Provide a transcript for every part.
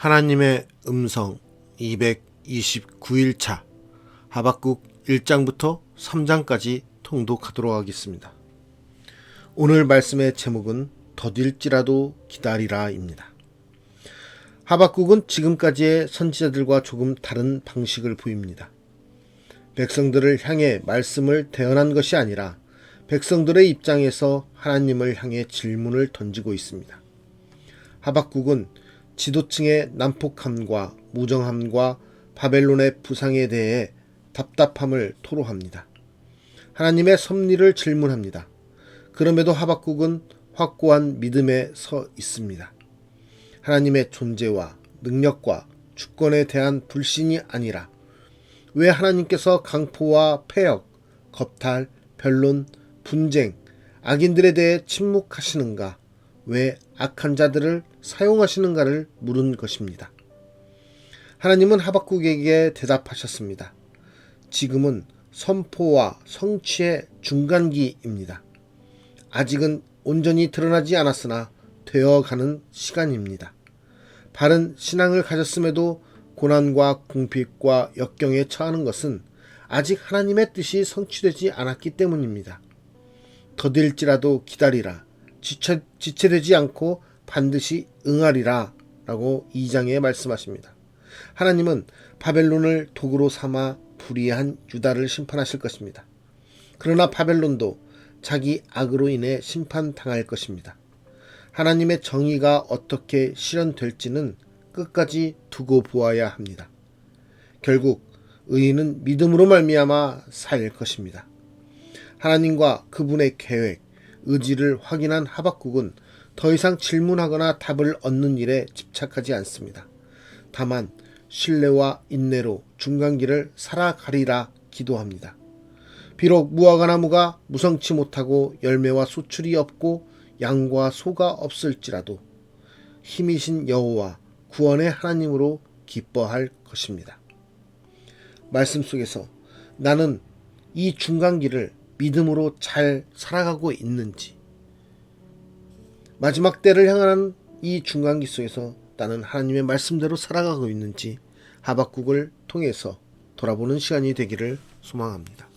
하나님의 음성 229일차 하박국 1장부터 3장까지 통독하도록 하겠습니다. 오늘 말씀의 제목은 더딜지라도 기다리라입니다. 하박국은 지금까지의 선지자들과 조금 다른 방식을 보입니다. 백성들을 향해 말씀을 대언한 것이 아니라 백성들의 입장에서 하나님을 향해 질문을 던지고 있습니다. 하박국은 지도층의 난폭함과 무정함과 바벨론의 부상에 대해 답답함을 토로합니다. 하나님의 섭리를 질문합니다. 그럼에도 하박국은 확고한 믿음에 서 있습니다. 하나님의 존재와 능력과 주권에 대한 불신이 아니라 왜 하나님께서 강포와 폐역, 겁탈, 변론, 분쟁, 악인들에 대해 침묵하시는가? 왜 악한 자들을 사용하시는가를 물은 것입니다. 하나님은 하박국에게 대답하셨습니다. 지금은 선포와 성취의 중간기입니다. 아직은 온전히 드러나지 않았으나 되어가는 시간입니다. 바른 신앙을 가졌음에도 고난과 궁핍과 역경에 처하는 것은 아직 하나님의 뜻이 성취되지 않았기 때문입니다. 더딜지라도 기다리라. 지체, 지체되지 않고 반드시 응하리라. 라고 2장에 말씀하십니다. 하나님은 바벨론을 도구로 삼아 불의한 유다를 심판하실 것입니다. 그러나 바벨론도 자기 악으로 인해 심판당할 것입니다. 하나님의 정의가 어떻게 실현될지는 끝까지 두고 보아야 합니다. 결국 의인은 믿음으로 말미암아 살 것입니다. 하나님과 그분의 계획, 의지를 확인한 하박국은 더 이상 질문하거나 답을 얻는 일에 집착하지 않습니다. 다만 신뢰와 인내로 중간기를 살아가리라 기도합니다. 비록 무화과 나무가 무성치 못하고 열매와 수출이 없고 양과 소가 없을지라도 힘이신 여호와 구원의 하나님으로 기뻐할 것입니다. 말씀 속에서 나는 이 중간기를 믿음으로 잘 살아가고 있는지 마지막 때를 향하는 이 중간기 속에서 나는 하나님의 말씀대로 살아가고 있는지 하박국을 통해서 돌아보는 시간이 되기를 소망합니다.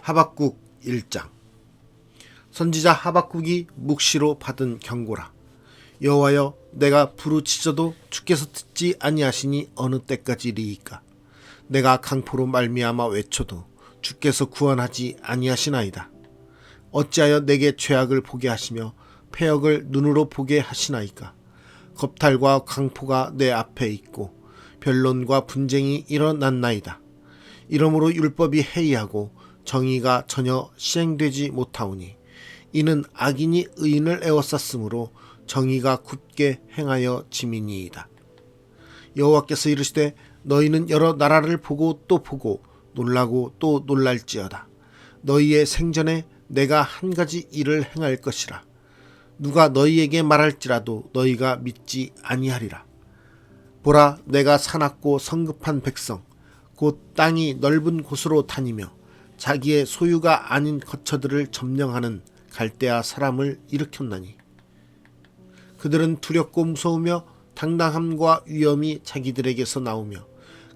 하박국 1장. 선지자 하박국이 묵시로 받은 경고라. 여호와여 내가 부르짖어도 주께서 듣지 아니하시니 어느 때까지리이까? 내가 강포로 말미암아 외쳐도 주께서 구원하지 아니하시나이다 어찌하여 내게 죄악을 보게 하시며 폐역을 눈으로 보게 하시나이까 겁탈과 강포가 내 앞에 있고 변론과 분쟁이 일어났나이다 이러므로 율법이 해이하고 정의가 전혀 시행되지 못하오니 이는 악인이 의인을 에워쌌으므로 정의가 굳게 행하여 지민이이다. 여호와께서 이르시되 너희는 여러 나라를 보고 또 보고 놀라고 또 놀랄지어다. 너희의 생전에 내가 한 가지 일을 행할 것이라. 누가 너희에게 말할지라도 너희가 믿지 아니하리라. 보라, 내가 사납고 성급한 백성, 곧 땅이 넓은 곳으로 다니며 자기의 소유가 아닌 거처들을 점령하는 갈대아 사람을 일으켰나니 그들은 두렵고 무서우며 당당함과 위엄이 자기들에게서 나오며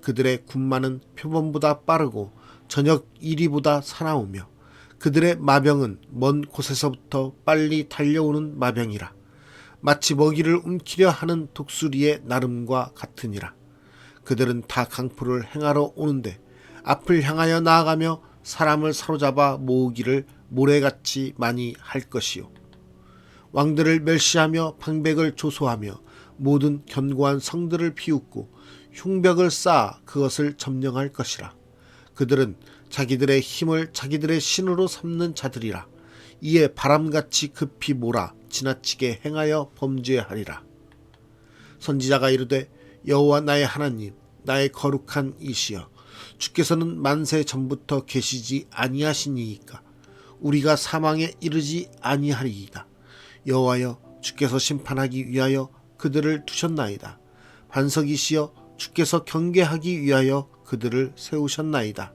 그들의 군마는 표범보다 빠르고 저녁 이리보다 사나우며 그들의 마병은 먼 곳에서부터 빨리 달려오는 마병이라 마치 먹이를 움키려 하는 독수리의 나름과 같으니라 그들은 다 강포를 행하러 오는데 앞을 향하여 나아가며 사람을 사로잡아 모으기를 모래같이 많이 할 것이요. 왕들을 멸시하며 방백을 조소하며 모든 견고한 성들을 비웃고 흉벽을 쌓아 그것을 점령할 것이라. 그들은 자기들의 힘을 자기들의 신으로 삼는 자들이라. 이에 바람같이 급히 몰아 지나치게 행하여 범죄하리라. 선지자가 이르되 여호와 나의 하나님 나의 거룩한 이시여 주께서는 만세 전부터 계시지 아니하시니이까 우리가 사망에 이르지 아니하리이다. 여호와여 주께서 심판하기 위하여 그들을 두셨나이다. 반석이시여 주께서 경계하기 위하여 그들을 세우셨나이다.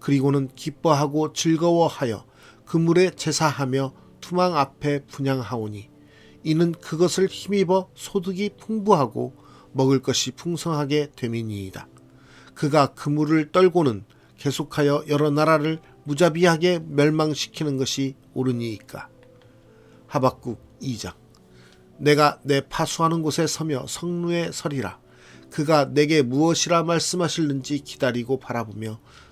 그리고는 기뻐하고 즐거워하여 그물에 제사하며 투망 앞에 분양하오니 이는 그것을 힘입어 소득이 풍부하고 먹을 것이 풍성하게 됨이니이다. 그가 그물을 떨고는 계속하여 여러 나라를 무자비하게 멸망시키는 것이 옳으니이까. 하박국 2장 내가 내 파수하는 곳에 서며 성루에 서리라. 그가 내게 무엇이라 말씀하실는지 기다리고 바라보며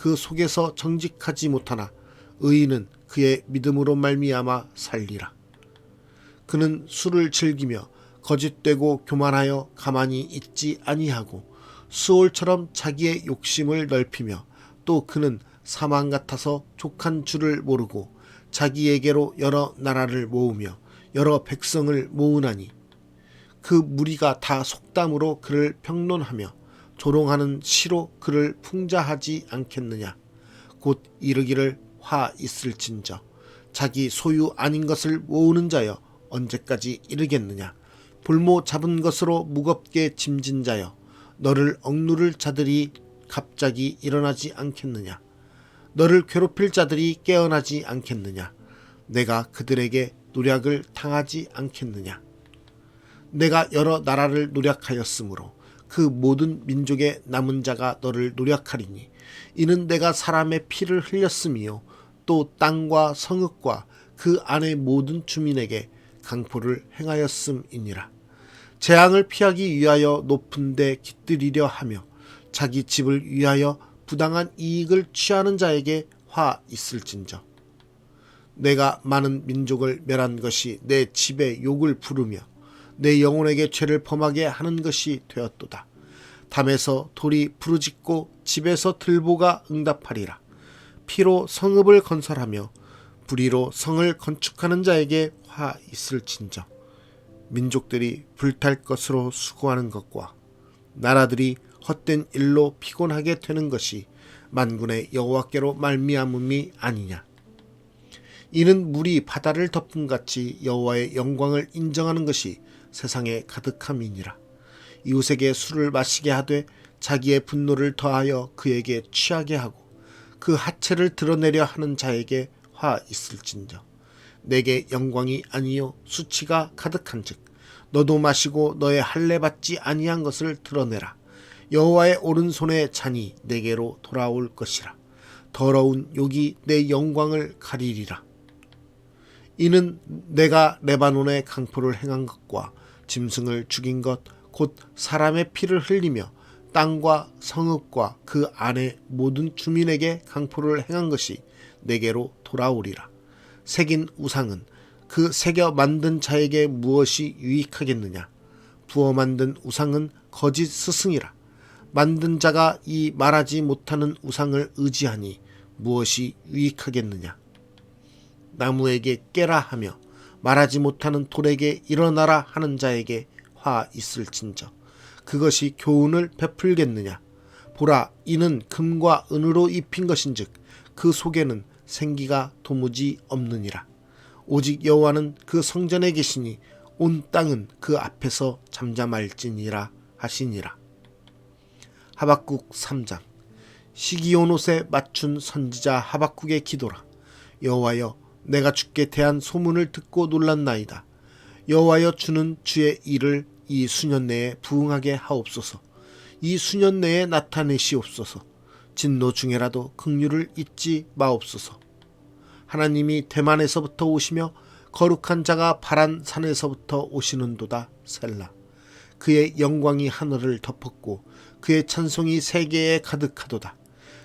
그 속에서 정직하지 못하나 의인은 그의 믿음으로 말미암아 살리라. 그는 술을 즐기며 거짓되고 교만하여 가만히 있지 아니하고 수올처럼 자기의 욕심을 넓히며 또 그는 사망 같아서 족한 줄을 모르고 자기에게로 여러 나라를 모으며 여러 백성을 모으나니 그 무리가 다 속담으로 그를 평론하며 조롱하는 시로 그를 풍자하지 않겠느냐? 곧 이르기를 화 있을진저. 자기 소유 아닌 것을 모으는 자여 언제까지 이르겠느냐? 볼모 잡은 것으로 무겁게 짐진 자여. 너를 억누를 자들이 갑자기 일어나지 않겠느냐? 너를 괴롭힐 자들이 깨어나지 않겠느냐? 내가 그들에게 노략을 당하지 않겠느냐? 내가 여러 나라를 노략하였으므로 그 모든 민족의 남은 자가 너를 노략하리니 이는 내가 사람의 피를 흘렸음이요. 또 땅과 성읍과 그 안의 모든 주민에게 강포를 행하였음이니라. 재앙을 피하기 위하여 높은 데 깃들이려 하며 자기 집을 위하여 부당한 이익을 취하는 자에게 화 있을진저. 내가 많은 민족을 멸한 것이 내 집에 욕을 부르며 내 영혼에게 죄를 범하게 하는 것이 되었도다. 담에서 돌이 부르짖고 집에서 들보가 응답하리라. 피로 성읍을 건설하며 불의로 성을 건축하는 자에게 화 있을진저. 민족들이 불탈 것으로 수고하는 것과 나라들이 헛된 일로 피곤하게 되는 것이 만군의 여호와께로 말미암음이 아니냐. 이는 물이 바다를 덮음 같이 여호와의 영광을 인정하는 것이 세상에 가득함이니라. 이웃에게 술을 마시게 하되 자기의 분노를 더하여 그에게 취하게 하고 그 하체를 드러내려 하는 자에게 화 있을진저. 내게 영광이 아니요 수치가 가득한즉 너도 마시고 너의 할례 받지 아니한 것을 드러내라. 여호와의 오른손에 잔이 내게로 돌아올 것이라. 더러운 욕이 내 영광을 가리리라. 이는 내가 레바논의 강포를 행한 것과 짐승을 죽인 것 곧 사람의 피를 흘리며 땅과 성읍과 그 안의 모든 주민에게 강포를 행한 것이 내게로 돌아오리라. 새긴 우상은 그 새겨 만든 자에게 무엇이 유익하겠느냐? 부어 만든 우상은 거짓 스승이라. 만든 자가 이 말하지 못하는 우상을 의지하니 무엇이 유익하겠느냐? 나무에게 깨라 하며 말하지 못하는 돌에게 일어나라 하는 자에게 화 있을진저. 그것이 교훈을 베풀겠느냐? 보라 이는 금과 은으로 입힌 것인즉 그 속에는 생기가 도무지 없느니라. 오직 여호와는 그 성전에 계시니 온 땅은 그 앞에서 잠잠할지니라 하시니라. 하박국 3장. 시기온 옷에 맞춘 선지자 하박국의 기도라. 여호와여 내가 주께 대한 소문을 듣고 놀랐나이다. 여호와여 주는 주의 일을 이 수년 내에 부응하게 하옵소서. 이 수년 내에 나타내시옵소서. 진노 중에라도 긍휼을 잊지 마옵소서. 하나님이 대만에서부터 오시며 거룩한 자가 바란 산에서부터 오시는도다 셀라 그의 영광이 하늘을 덮었고 그의 찬송이 세계에 가득하도다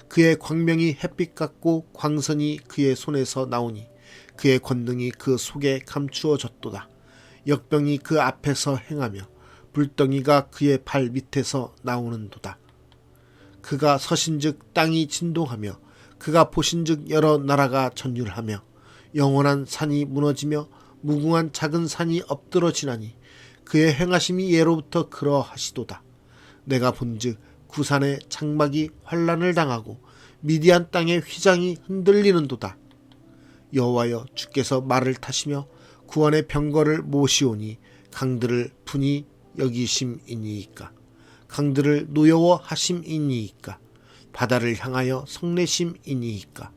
그의 광명이 햇빛 같고 광선이 그의 손에서 나오니 그의 권능이 그 속에 감추어졌도다 역병이 그 앞에서 행하며 불덩이가 그의 발 밑에서 나오는도다 그가 서신즉 땅이 진동하며 그가 보신즉 여러 나라가 전율하며 영원한 산이 무너지며 무궁한 작은 산이 엎드러지나니 그의 행하심이 예로부터 그러하시도다. 내가 본즉 구산의 장막이 환란을 당하고 미디안 땅의 휘장이 흔들리는도다. 여호와여 주께서 말을 타시며 구원의 병거를 모시오니 강들을 분이 여기심이니이까. 강들을 노여워하심이니이까. 바다를 향하여 성내심이니이까.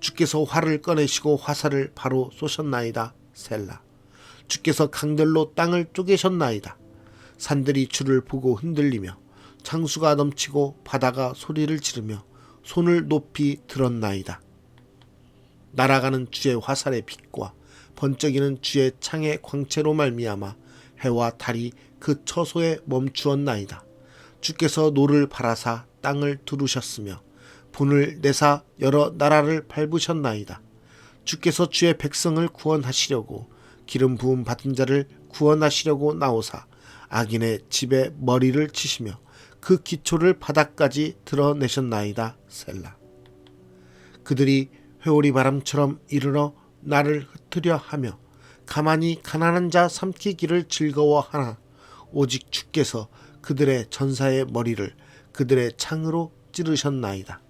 주께서 활을 꺼내시고 화살을 바로 쏘셨나이다 셀라. 주께서 강들로 땅을 쪼개셨나이다. 산들이 주를 보고 흔들리며 창수가 넘치고 바다가 소리를 지르며 손을 높이 들었나이다 날아가는 주의 화살의 빛과 번쩍이는 주의 창의 광채로 말미암아 해와 달이 그 처소에 멈추었나이다. 주께서 노를 바라사 땅을 두르셨으며 분을 내사 여러 나라를 밟으셨나이다. 주께서 주의 백성을 구원하시려고 기름 부음 받은 자를 구원하시려고 나오사 악인의 집에 머리를 치시며 그 기초를 바닥까지 드러내셨나이다. 셀라. 그들이 회오리 바람처럼 이르러 나를 흩으려 하며 가만히 가난한 자 삼키기를 즐거워하나 오직 주께서 그들의 전사의 머리를 그들의 창으로 찌르셨나이다.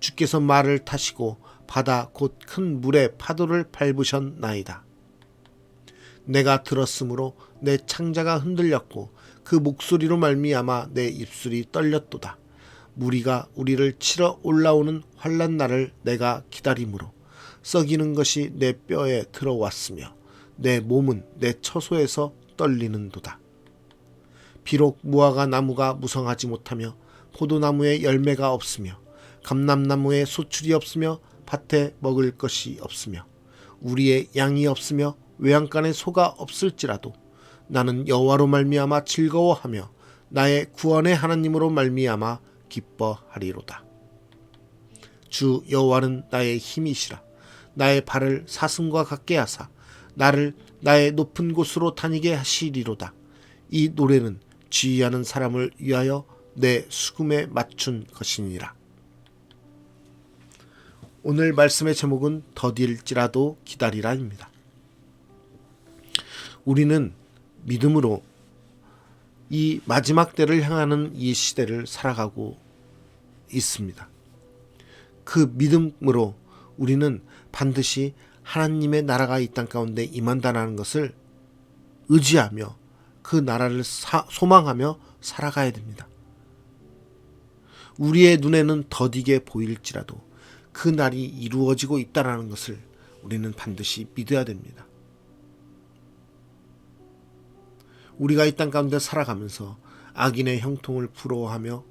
주께서 말을 타시고 바다 곧 큰 물의 파도를 밟으셨나이다. 내가 들었으므로 내 창자가 흔들렸고 그 목소리로 말미암아 내 입술이 떨렸도다. 무리가 우리를 치러 올라오는 환란 날을 내가 기다림으로 썩이는 것이 내 뼈에 들어왔으며 내 몸은 내 처소에서 떨리는도다. 비록 무화과 나무가 무성하지 못하며 포도나무에 열매가 없으며 감람나무에 소출이 없으며 밭에 먹을 것이 없으며 우리의 양이 없으며 외양간에 소가 없을지라도 나는 여호와로 말미암아 즐거워하며 나의 구원의 하나님으로 말미암아 기뻐하리로다. 주 여호와는 나의 힘이시라 나의 발을 사슴과 같게 하사 나를 나의 높은 곳으로 다니게 하시리로다. 이 노래는 지휘하는 사람을 위하여 내 수금에 맞춘 것이니라. 오늘 말씀의 제목은 더딜지라도 기다리라입니다. 우리는 믿음으로 이 마지막 때를 향하는 이 시대를 살아가고 있습니다. 그 믿음으로 우리는 반드시 하나님의 나라가 이 땅 가운데 임한다는 것을 의지하며 그 나라를 사, 소망하며 살아가야 됩니다. 우리의 눈에는 더디게 보일지라도 그 날이 이루어지고 있다는 것을 우리는 반드시 믿어야 됩니다. 우리가 이 땅 가운데 살아가면서 악인의 형통을 부러워하며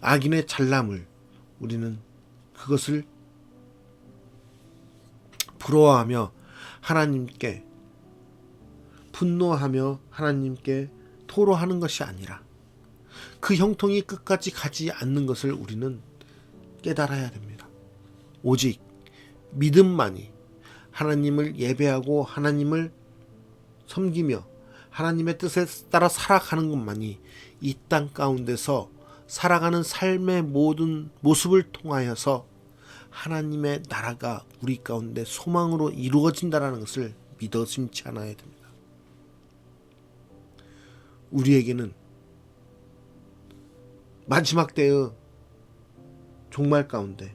악인의 잘남을 우리는 그것을 부러워하며 하나님께 분노하며 하나님께 토로하는 것이 아니라 그 형통이 끝까지 가지 않는 것을 우리는 깨달아야 됩니다. 오직 믿음만이 하나님을 예배하고 하나님을 섬기며 하나님의 뜻에 따라 살아가는 것만이 이 땅 가운데서 살아가는 삶의 모든 모습을 통하여서 하나님의 나라가 우리 가운데 소망으로 이루어진다는 것을 믿어 심지 않아야 됩니다. 우리에게는 마지막 때의 종말 가운데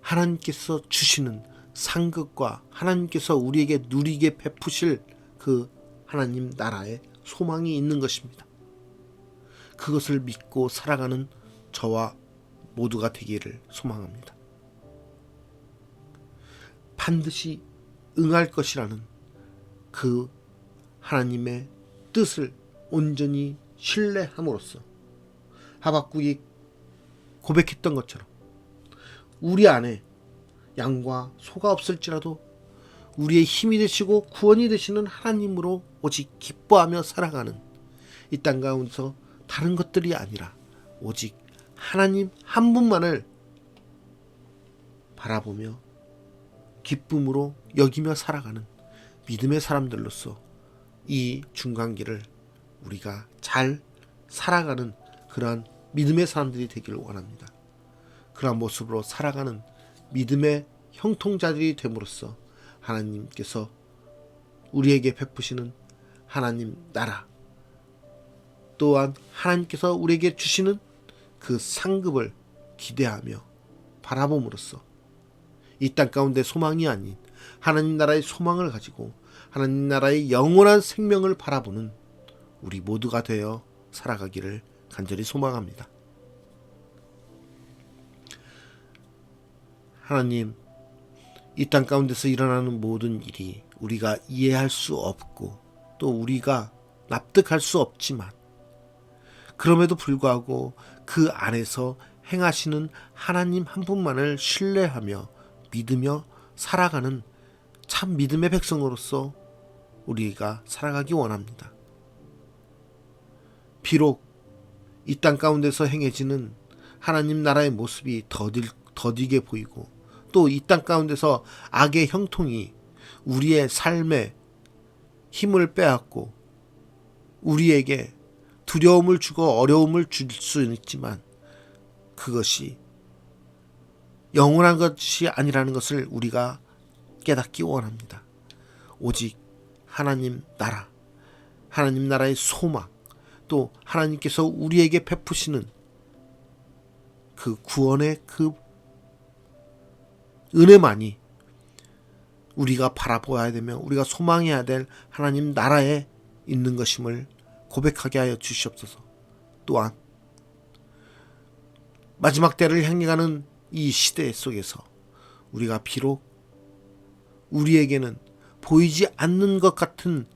하나님께서 주시는 상급과 하나님께서 우리에게 누리게 베푸실 그 하나님 나라의 소망이 있는 것입니다. 그것을 믿고 살아가는 저와 모두가 되기를 소망합니다. 반드시 응할 것이라는 그 하나님의 뜻을 온전히 신뢰함으로써 하박국이 고백했던 것처럼 우리 안에 양과 소가 없을지라도 우리의 힘이 되시고 구원이 되시는 하나님으로 오직 기뻐하며 살아가는 이 땅 가운데서 다른 것들이 아니라 오직 하나님 한 분만을 바라보며 기쁨으로 여기며 살아가는 믿음의 사람들로서 이 중간기를 우리가 잘 살아가는 그러한 믿음의 사람들이 되기를 원합니다. 그러한 모습으로 살아가는 믿음의 형통자들이 됨으로써 하나님께서 우리에게 베푸시는 하나님 나라 또한 하나님께서 우리에게 주시는 그 상급을 기대하며 바라봄으로써 이 땅 가운데 소망이 아닌 하나님 나라의 소망을 가지고 하나님 나라의 영원한 생명을 바라보는 우리 모두가 되어 살아가기를 간절히 소망합니다. 하나님, 이 땅 가운데서 일어나는 모든 일이 우리가 이해할 수 없고 또 우리가 납득할 수 없지만 그럼에도 불구하고 그 안에서 행하시는 하나님 한 분만을 신뢰하며 믿으며 살아가는 참 믿음의 백성으로서 우리가 살아가기 원합니다. 비록 이 땅 가운데서 행해지는 하나님 나라의 모습이 더딜, 더디게 보이고 또 이 땅 가운데서 악의 형통이 우리의 삶에 힘을 빼앗고 우리에게 두려움을 주고 어려움을 줄 수는 있지만 그것이 영원한 것이 아니라는 것을 우리가 깨닫기 원합니다. 오직 하나님 나라, 하나님 나라의 소망, 또 하나님께서 우리에게 베푸시는 그 구원의 그 은혜만이 우리가 바라보아야 되며 우리가 소망해야 될 하나님 나라에 있는 것임을 고백하게 하여 주시옵소서. 또한 마지막 때를 향해 가는 이 시대 속에서 우리가 비록 우리에게는 보이지 않는 것 같은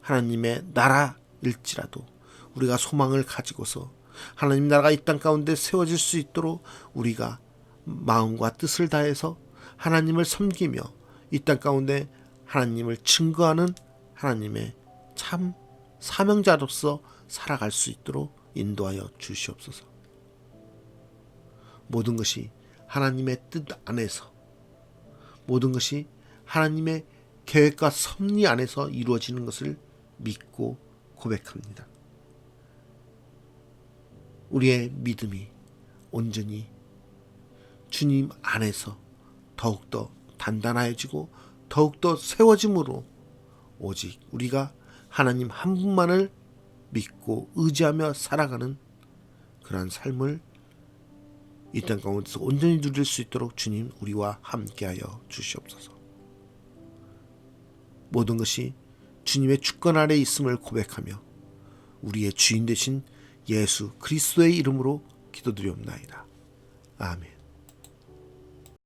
하나님의 나라일지라도 우리가 소망을 가지고서 하나님 나라가 이 땅 가운데 세워질 수 있도록 우리가 마음과 뜻을 다해서 하나님을 섬기며 이 땅 가운데 하나님을 증거하는 하나님의 참 사명자로서 살아갈 수 있도록 인도하여 주시옵소서. 모든 것이 하나님의 뜻 안에서 모든 것이 하나님의 계획과 섭리 안에서 이루어지는 것을 믿고 고백합니다. 우리의 믿음이 온전히 주님 안에서 더욱더 단단해지고 더욱더 세워짐으로 오직 우리가 하나님 한 분만을 믿고 의지하며 살아가는 그러한 삶을 이 땅 가운데서 온전히 누릴 수 있도록 주님 우리와 함께하여 주시옵소서. 모든 것이 주님의 주권 아래 있음을 고백하며 우리의 주인 되신 예수 그리스도의 이름으로 기도드리옵나이다. 아멘.